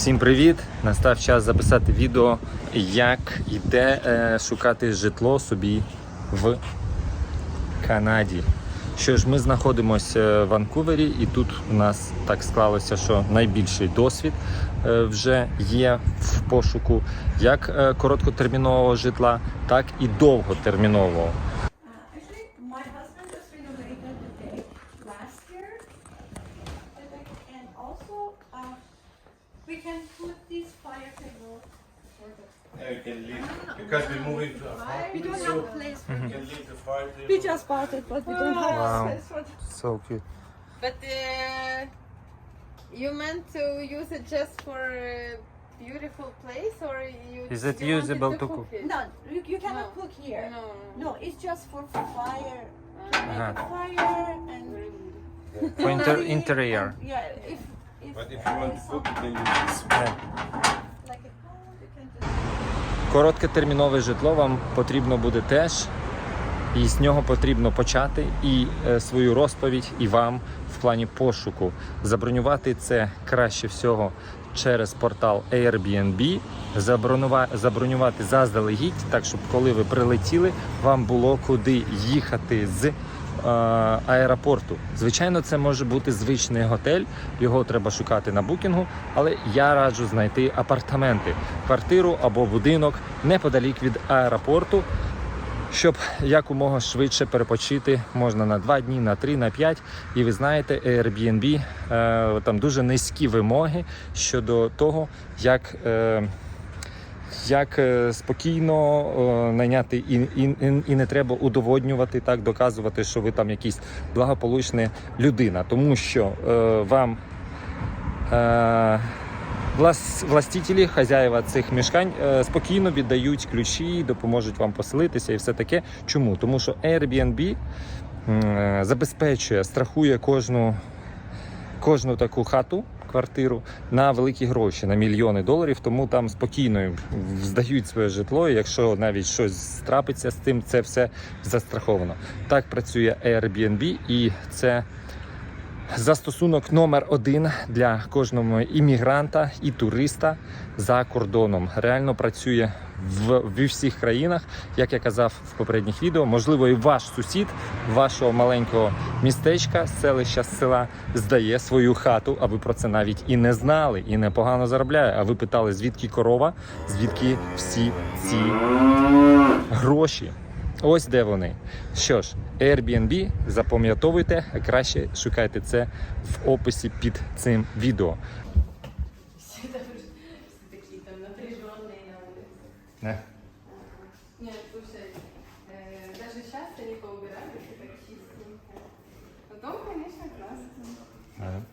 Всім привіт! Настав час записати відео, як йде е, шукати житло собі в Канаді. Що ж, ми знаходимося в Ванкувері, і тут у нас так склалося, що найбільший досвід е, вже є в пошуку як е, короткотермінового житла, так і довготермінового. Because we're moving to apartment. We don't so have place for you can leave the fire table. We just bought it, but we don't have Wow. space for the. So cute. But uh, you meant to use it just for a beautiful place, or you? Is it you wanted usable to cook? cook? it? No, you, you cannot No. cook here. No. No, it's just for fire. Uh, Uh-huh. Fire and. For inter- interior. and- Yeah, if. if But if you want to cook, you can use this. Like a, you can Коротке термінове житло вам потрібно буде теж, і з нього потрібно почати і е, свою розповідь, і вам в плані пошуку. Забронювати це краще всього через портал Airbnb, забронювати заздалегідь, так щоб коли ви прилетіли, вам було куди їхати з аеропорту. Звичайно, це може бути звичний готель, його треба шукати на букінгу, але я раджу знайти апартаменти, квартиру або будинок неподалік від аеропорту. Щоб якомога швидше перепочити можна на 2 дні, на 3, на 5. І ви знаєте, Airbnb е, там дуже низькі вимоги щодо того, як, е, як е, спокійно е, найняти і, і, і- не треба удоводнювати, так доказувати, що ви там якийсь благополучна людина, тому що е, вам. Е, Влас, властителі, хазяїва цих мішкань е, спокійно віддають ключі, допоможуть вам поселитися і все таке. Чому? Тому що Airbnb забезпечує, страхує кожну, кожну таку хату, квартиру на великі гроші, на мільйони доларів. Тому там спокійно здають своє житло. І якщо навіть щось трапиться з цим, це все застраховано. Так працює Airbnb, і це Застосунок номер один для кожного іммігранта і туриста за кордоном. Реально працює в, в всіх країнах, як я казав в попередніх відео. Можливо, і ваш сусід вашого маленького містечка, селища, села здає свою хату, а ви про це навіть і не знали, і непогано заробляє. А ви питали, звідки корова, звідки всі ці гроші. Ось де вони. Що ж, Airbnb, запам'ятовуйте, а краще шукайте це в описі під цим відео. Не? Нет, слушай, э, даже сейчас они поубирались и так чистенько. Потом, конечно, классно.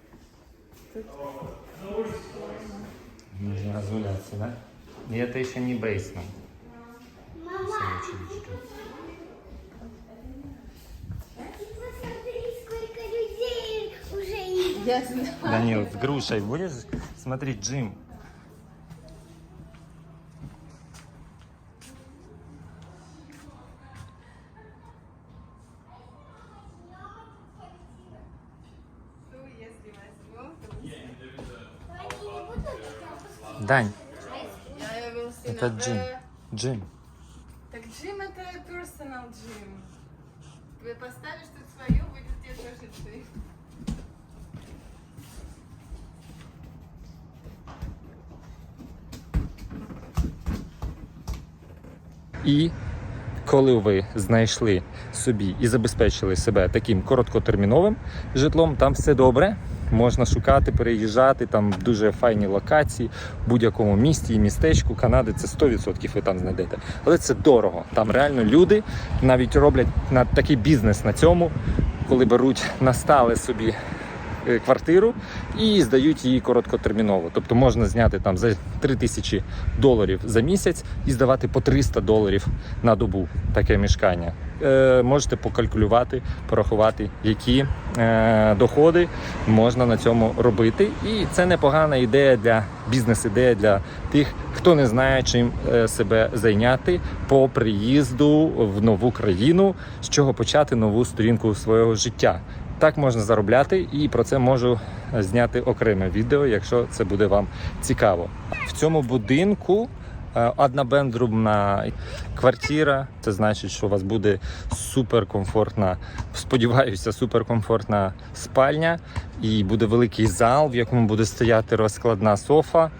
Нужно разгуляться, да? И это еще не бейсмент. Посмотри, сколько людей уже есть. Я знаю. Данил, с грушей будешь? Смотри, Джим. Дань, я его сына- это Джим. Э, Джим. Так Джим это personal Джим. Вы поставишь тут свое, будет тебе тоже Джим. І коли ви знайшли собі і забезпечили себе таким короткотерміновим житлом, там все добре. Можна шукати, переїжджати, там дуже файні локації в будь-якому місті і містечку Канади. Це 100% ви там знайдете. Але це дорого. Там реально люди навіть роблять на такий бізнес на цьому, коли беруть настали собі квартиру і здають її короткотерміново. Тобто можна зняти там за 3 тисячі доларів за місяць і здавати по 300 доларів на добу таке мішкання. Е, можете покалькулювати, порахувати, які е, доходи можна на цьому робити. І це непогана ідея для бізнес-ідея для тих, хто не знає, чим е, себе зайняти по приїзду в нову країну, з чого почати нову сторінку свого життя. Так можна заробляти, і про це можу зняти окреме відео, якщо це буде вам цікаво. В цьому будинку е, однобедрумна квартира. Це значить, що у вас буде суперкомфортна, сподіваюся, суперкомфортна спальня, і буде великий зал, в якому буде стояти розкладна софа.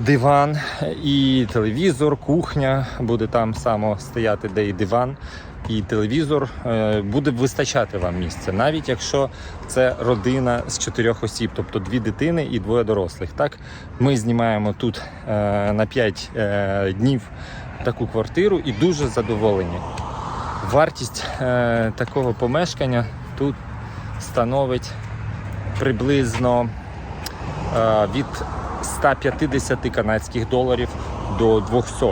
Диван і телевізор, кухня буде там само стояти, де і диван, і телевізор Е, буде вистачати вам місця, навіть якщо це родина з чотирьох осіб, тобто дві дитини і двоє дорослих. Так ми знімаємо тут е, на 5 е, днів таку квартиру і дуже задоволені. Вартість такого помешкання тут становить приблизно від 150 канадських доларів до 200.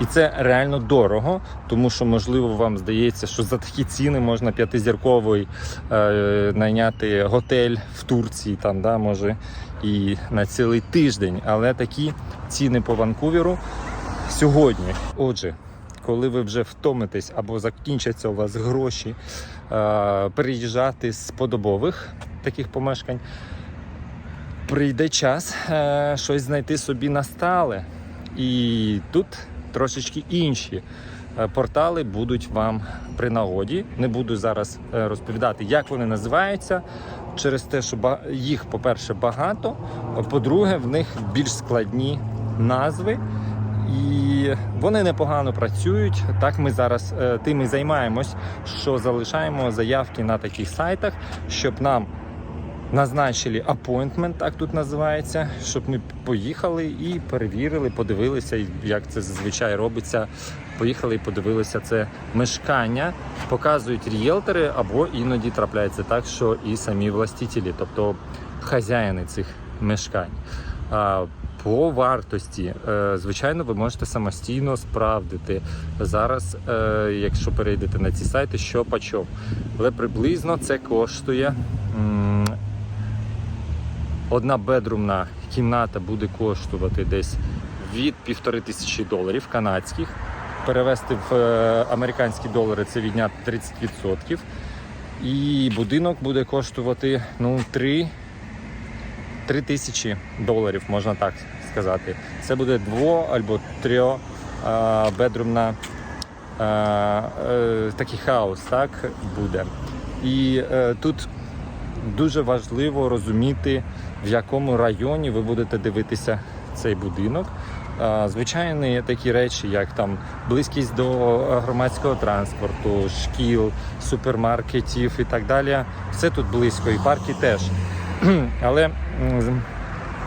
І це реально дорого, тому що можливо вам здається, що за такі ціни можна п'ятизірковий е, найняти готель в Турції, там да може і на цілий тиждень. Але такі ціни по Ванкуверу сьогодні. Отже, коли ви вже втомитесь або закінчаться у вас гроші е, переїжджати з подобових таких помешкань, прийде час е, щось знайти собі на стале. І тут трошечки інші е, портали будуть вам при нагоді. Не буду зараз е, розповідати, як вони називаються, через те, що їх, по-перше, багато. По-друге, в них більш складні назви. І вони непогано працюють. Так ми зараз е, тим і займаємось, що залишаємо заявки на таких сайтах, щоб нам назначили appointment, так тут називається, щоб ми поїхали і перевірили, подивилися, як це зазвичай робиться. Поїхали і подивилися це мешкання, показують ріелтори, або іноді трапляється так, що і самі властителі, тобто хазяїни цих мешкань. По вартості, е, звичайно, ви можете самостійно справдити зараз, е, якщо перейдете на ці сайти, що по чому. Але приблизно це коштує одна бедрумна кімната буде коштувати десь від півтори тисячі доларів канадських. Перевести в е, американські долари це відняти 30%. І будинок буде коштувати ну, 3, 3 тисячі доларів, можна так сказати. Це буде дво або трьо е, бедрумна е, такий хаус, так буде. І е, тут дуже важливо розуміти, в якому районі ви будете дивитися цей будинок. Звичайно, є такі речі, як там близькість до е, громадського транспорту, шкіл, супермаркетів і так далі. Все тут близько, і парки теж. Але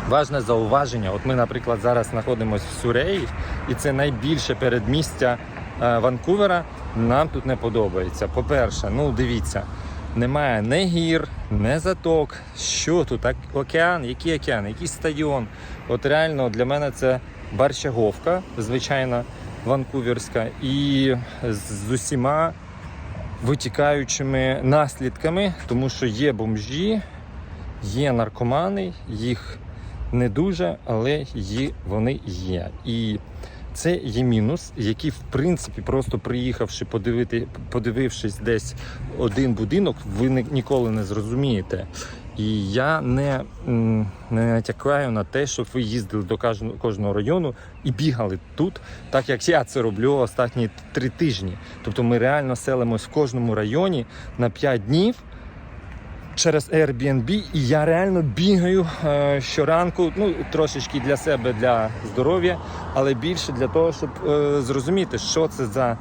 важне зауваження. От ми, наприклад, зараз знаходимося в Суреї, і це найбільше передмістя е, Ванкувера. Нам тут не подобається. По-перше, ну дивіться, немає не гір, не заток. Що тут? Океан, який океан, який стадіон. От реально для мене це Барщаговка, звичайно, ванкуверська, і з усіма витікаючими наслідками, тому що є бомжі, є наркомани, їх не дуже, але є, вони є. І це є мінус, який, в принципі, просто приїхавши, подивити, подивившись десь один будинок, ви ні- ніколи не зрозумієте. І я не, не натякаю на те, щоб ви їздили до кожного району і бігали тут, так як я це роблю останні три тижні. Тобто ми реально селимось в кожному районі на 5 днів через Airbnb, і я реально бігаю е, щоранку, ну трошечки для себе, для здоров'я, але більше для того, щоб е, зрозуміти, що це за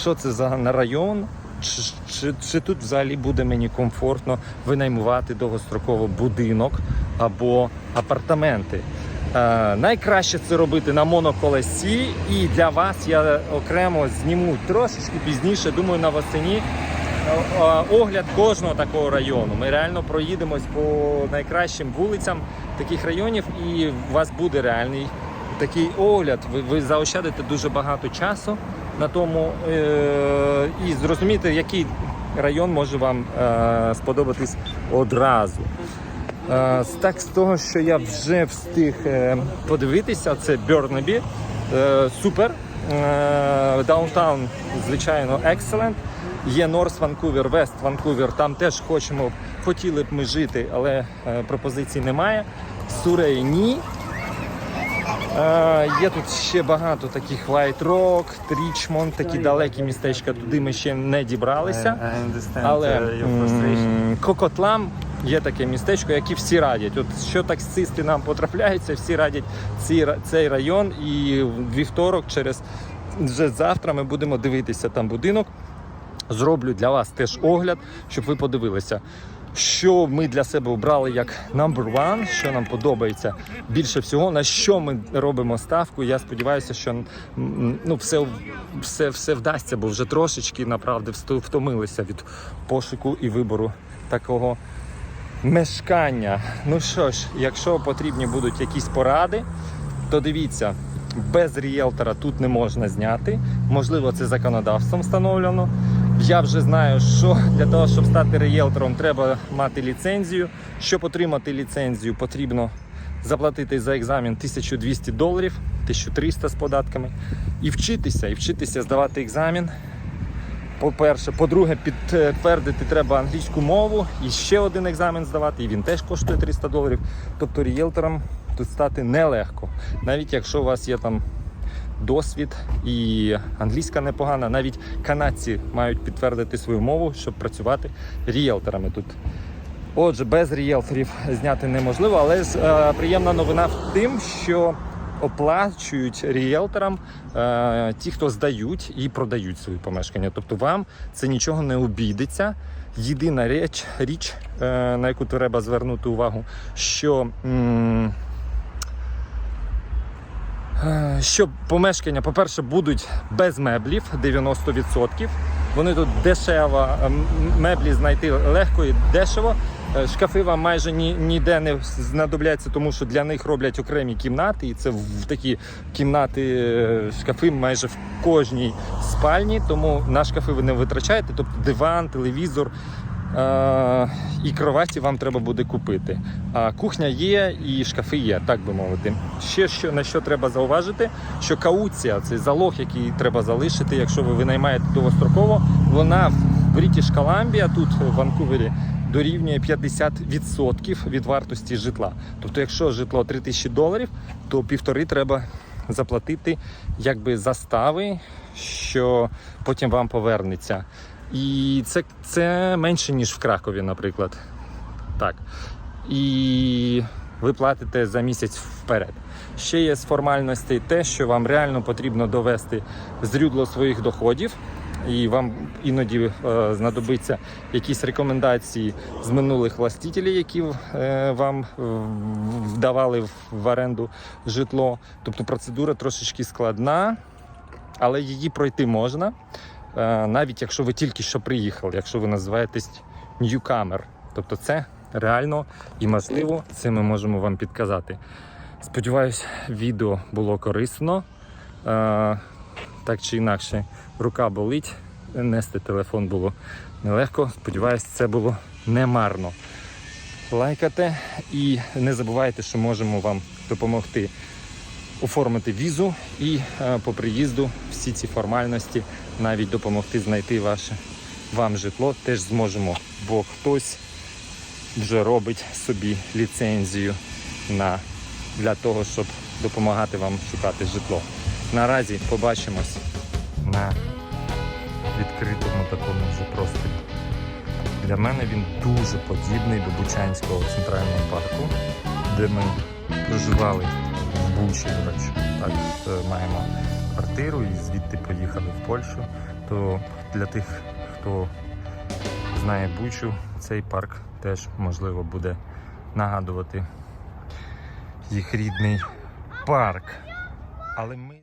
що це за на район, чи, чи, чи тут взагалі буде мені комфортно винаймувати довгостроково будинок або апартаменти. Е, найкраще це робити на моноколесі, і для вас я окремо зніму трошечки пізніше, думаю, на восені огляд кожного такого району. Ми реально проїдемось по найкращим вулицям таких районів, і у вас буде реальний такий огляд. Ви, ви заощадите дуже багато часу на тому е- і зрозумієте, який район може вам е- сподобатись одразу. Е, Так, з того, що я вже встиг е, подивитися, це Бьорнебі. Е, Супер. Е, Даунтаун, звичайно, екселент. Є Норс Ванкувер, Вест Ванкувер. Там теж хочемо, хотіли б ми жити, але е, пропозицій немає. Сурей ні. Е, є тут ще багато таких White Rock, Річмонд, такі далекі містечка. Туди ми ще не дібралися. Але Кокотлам є таке містечко, яке всі радять. От що таксисти нам потрапляються, всі радять цей, цей район. І вівторок, через вже завтра, ми будемо дивитися там будинок. Зроблю для вас теж огляд, щоб ви подивилися. Що ми для себе обрали як number one, що нам подобається більше всього, на що ми робимо ставку. Я сподіваюся, що ну, все, все, все вдасться, бо вже трошечки направді втомилися від пошуку і вибору такого мешкання. Ну що ж, якщо потрібні будуть якісь поради, то дивіться, без ріелтора тут не можна зняти. Можливо, це законодавством встановлено. Я вже знаю, що для того, щоб стати ріелтором, треба мати ліцензію. Щоб отримати ліцензію, потрібно заплатити за екзамен 1200 доларів, 1300 з податками, і вчитися, і вчитися здавати екзамен. По-перше, по-друге, підтвердити треба англійську мову і ще один екзамен здавати, і він теж коштує 300 доларів. Тобто рієлтором тут стати нелегко. Навіть якщо у вас є там досвід і англійська непогана, навіть канадці мають підтвердити свою мову, щоб працювати рієлторами тут. Отже, без рієлторів зняти неможливо, але е, приємна новина в тим, що оплачують рієлторам е, ті, хто здають і продають свої помешкання. Тобто вам це нічого не обійдеться. Єдина річ, річ е, на яку треба звернути увагу, що. м, Е, Що помешкання, по-перше, будуть без меблів 90%. Вони тут дешево, меблі знайти легко і дешево. Е, Шкафи вам майже ні, ніде не знадобляться, тому що для них роблять окремі кімнати, і це в такі кімнати, е, шкафи майже в кожній спальні. Тому на шкафи ви не витрачаєте, тобто диван, телевізор. Е, і кроваті вам треба буде купити. А кухня є і шкафи є, так би мовити. Ще що на що треба зауважити, що кауція, цей залог, який треба залишити, якщо ви винаймаєте довгостроково, вона в British Columbia, тут в Ванкувері, дорівнює 50% від вартості житла. Тобто, якщо житло 3000 доларів, то півтори треба заплатити якби застави, що потім вам повернеться. І це, це менше, ніж в Кракові, наприклад. Так. І ви платите за місяць вперед. Ще є з формальностей те, що вам реально потрібно довести зрюдло своїх доходів, і вам іноді е, знадобиться якісь рекомендації з минулих властителів, які е, вам е, вдавали в, оренду житло. Тобто процедура трошечки складна, але її пройти можна. Навіть якщо ви тільки що приїхали, якщо ви називаєтесь newcomer. Тобто це реально і можливо, це ми можемо вам підказати. Сподіваюсь, відео було корисно. Так чи інакше, рука болить, нести телефон було нелегко. Сподіваюсь, це було не марно. Лайкайте і не забувайте, що можемо вам допомогти оформити візу і е, по приїзду всі ці формальності навіть допомогти знайти ваше вам житло теж зможемо, бо хтось вже робить собі ліцензію на, для того, щоб допомагати вам шукати житло. Наразі побачимось на відкритому такому вже просторі. Для мене він дуже подібний до Бучанського центрального парку, де ми проживали в Бучі, до речі. Так, е, маємо квартиру і звідти поїхали в Польщу. То для тих, хто знає Бучу, цей парк теж можливо буде нагадувати їх рідний парк. Але ми.